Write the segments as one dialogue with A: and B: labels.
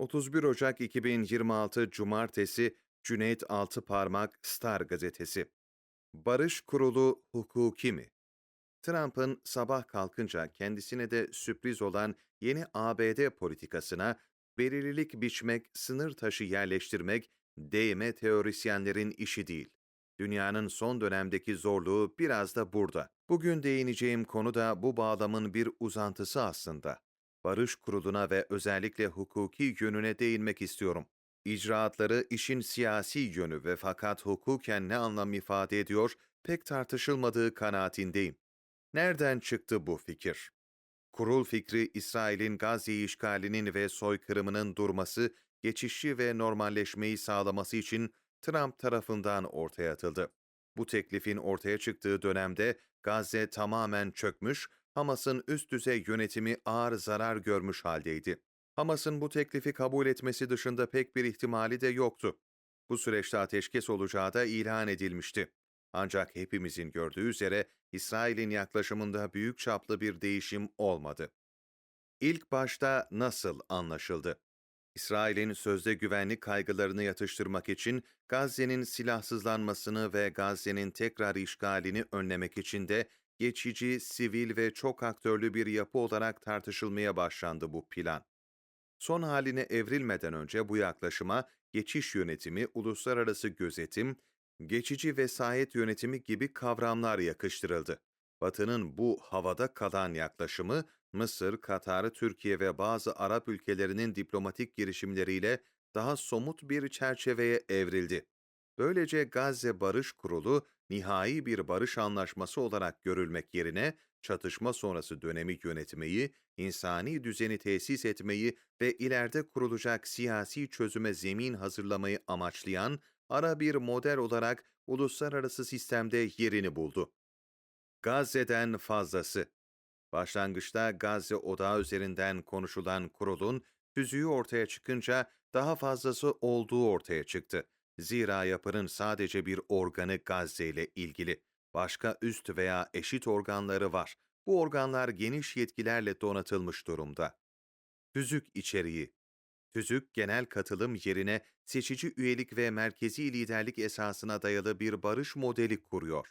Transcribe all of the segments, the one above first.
A: 31 Ocak 2026 Cumartesi Cüneyt Altıparmak Star Gazetesi Barış Kurulu hukuki mi? Trump'ın sabah kalkınca kendisine de sürpriz olan yeni ABD politikasına belirlilik biçmek, sınır taşı yerleştirmek, değme teorisyenlerin işi değil. Dünyanın son dönemdeki zorluğu biraz da burada. Bugün değineceğim konu da bu bağlamın bir uzantısı aslında. Barış Kurulu'na ve özellikle hukuki yönüne değinmek istiyorum. İcraatları işin siyasi yönü ve fakat hukuken ne anlam ifade ediyor pek tartışılmadığı kanaatindeyim. Nereden çıktı bu fikir? Kurul fikri İsrail'in Gazze işgalinin ve soykırımının durması, geçişi ve normalleşmeyi sağlaması için Trump tarafından ortaya atıldı. Bu teklifin ortaya çıktığı dönemde Gazze tamamen çökmüş, Hamas'ın üst düzey yönetimi ağır zarar görmüş haldeydi. Hamas'ın bu teklifi kabul etmesi dışında pek bir ihtimali de yoktu. Bu süreçte ateşkes olacağı da ilan edilmişti. Ancak hepimizin gördüğü üzere İsrail'in yaklaşımında büyük çaplı bir değişim olmadı. İlk başta nasıl anlaşıldı? İsrail'in sözde güvenlik kaygılarını yatıştırmak için Gazze'nin silahsızlanmasını ve Gazze'nin tekrar işgalini önlemek için de geçici, sivil ve çok aktörlü bir yapı olarak tartışılmaya başlandı bu plan. Son haline evrilmeden önce bu yaklaşıma geçiş yönetimi, uluslararası gözetim, geçici vesayet yönetimi gibi kavramlar yakıştırıldı. Batı'nın bu havada kalan yaklaşımı, Mısır, Katar, Türkiye ve bazı Arap ülkelerinin diplomatik girişimleriyle daha somut bir çerçeveye evrildi. Böylece Gazze Barış Kurulu, nihai bir barış anlaşması olarak görülmek yerine, çatışma sonrası dönemi yönetmeyi, insani düzeni tesis etmeyi ve ileride kurulacak siyasi çözüme zemin hazırlamayı amaçlayan ara bir model olarak uluslararası sistemde yerini buldu. Gazze'den fazlası Başlangıçta Gazze odağı üzerinden konuşulan kurulun tüzüğü ortaya çıkınca daha fazlası olduğu ortaya çıktı. Zira yapının sadece bir organı Gazze ile ilgili. Başka üst veya eşit organları var. Bu organlar geniş yetkilerle donatılmış durumda. Tüzük içeriği Tüzük, genel katılım yerine seçici üyelik ve merkezi liderlik esasına dayalı bir barış modeli kuruyor.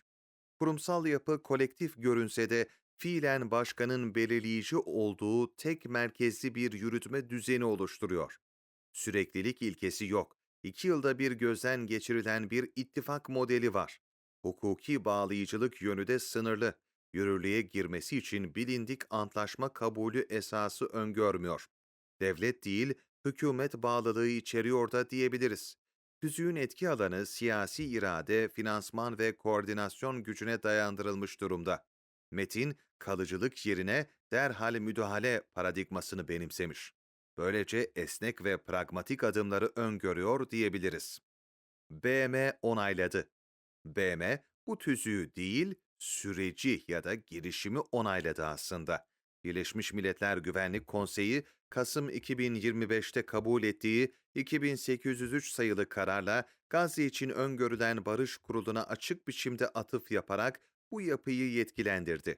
A: Kurumsal yapı kolektif görünse de fiilen başkanın belirleyici olduğu tek merkezli bir yürütme düzeni oluşturuyor. Süreklilik ilkesi yok. İki yılda bir gözden geçirilen bir ittifak modeli var. Hukuki bağlayıcılık yönü de sınırlı. Yürürlüğe girmesi için bilindik antlaşma kabulü esası öngörmüyor. Devlet değil, hükümet bağlılığı içeriyor da diyebiliriz. Tüzüğün etki alanı siyasi irade, finansman ve koordinasyon gücüne dayandırılmış durumda. Metin, kalıcılık yerine derhal müdahale paradigmasını benimsemiş. Böylece esnek ve pragmatik adımları öngörüyor diyebiliriz. BM onayladı. BM, bu tüzüğü değil, süreci ya da girişimi onayladı aslında. Birleşmiş Milletler Güvenlik Konseyi, Kasım 2025'te kabul ettiği 2803 sayılı kararla Gazze için öngörülen barış kuruluna açık biçimde atıf yaparak bu yapıyı yetkilendirdi.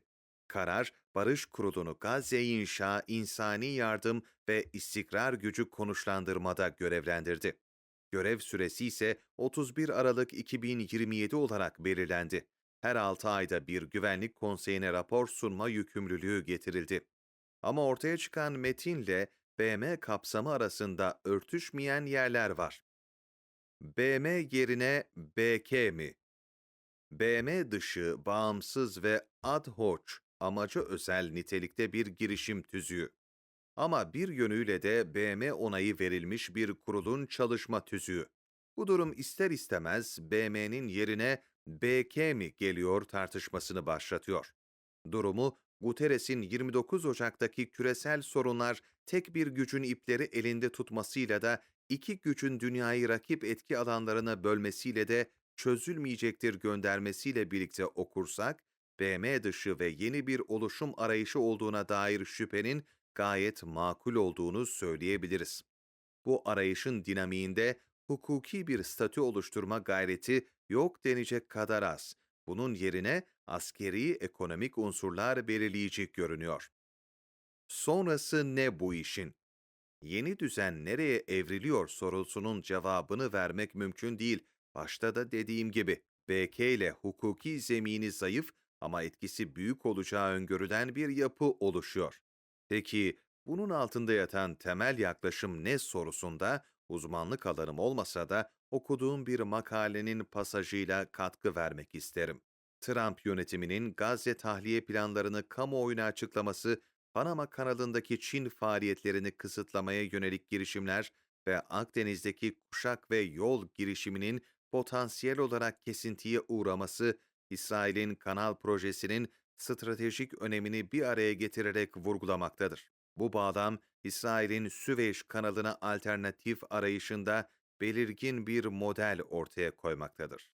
A: Karar, Barış Kurulu'nu Gazze inşa, insani yardım ve istikrar gücü konuşlandırmada görevlendirdi. Görev süresi ise 31 Aralık 2027 olarak belirlendi. Her 6 ayda bir güvenlik konseyine rapor sunma yükümlülüğü getirildi. Ama ortaya çıkan metinle BM kapsamı arasında örtüşmeyen yerler var. BM yerine BK mi? BM dışı, bağımsız ve ad hoc, amacı özel nitelikte bir girişim tüzüğü. Ama bir yönüyle de BM onayı verilmiş bir kurulun çalışma tüzüğü. Bu durum ister istemez BM'nin yerine BK mi geliyor tartışmasını başlatıyor. Durumu Guterres'in 29 Ocak'taki küresel sorunlar tek bir gücün ipleri elinde tutmasıyla da iki gücün dünyayı rakip etki alanlarına bölmesiyle de çözülmeyecektir göndermesiyle birlikte okursak, BM dışı ve yeni bir oluşum arayışı olduğuna dair şüphenin gayet makul olduğunu söyleyebiliriz. Bu arayışın dinamiğinde hukuki bir statü oluşturma gayreti yok denecek kadar az. Bunun yerine askeri ekonomik unsurlar belirleyici görünüyor. Sonrası ne bu işin? Yeni düzen nereye evriliyor sorusunun cevabını vermek mümkün değil. Başta da dediğim gibi BK ile hukuki zemini zayıf ama etkisi büyük olacağı öngörülen bir yapı oluşuyor. Peki bunun altında yatan temel yaklaşım ne sorusunda uzmanlık alanım olmasa da okuduğum bir makalenin pasajıyla katkı vermek isterim. Trump yönetiminin Gazze tahliye planlarını kamuoyuna açıklaması, Panama kanalındaki Çin faaliyetlerini kısıtlamaya yönelik girişimler ve Akdeniz'deki kuşak ve yol girişiminin potansiyel olarak kesintiye uğraması, İsrail'in kanal projesinin stratejik önemini bir araya getirerek vurgulamaktadır. Bu bağlam, İsrail'in Süveyş kanalına alternatif arayışında belirgin bir model ortaya koymaktadır.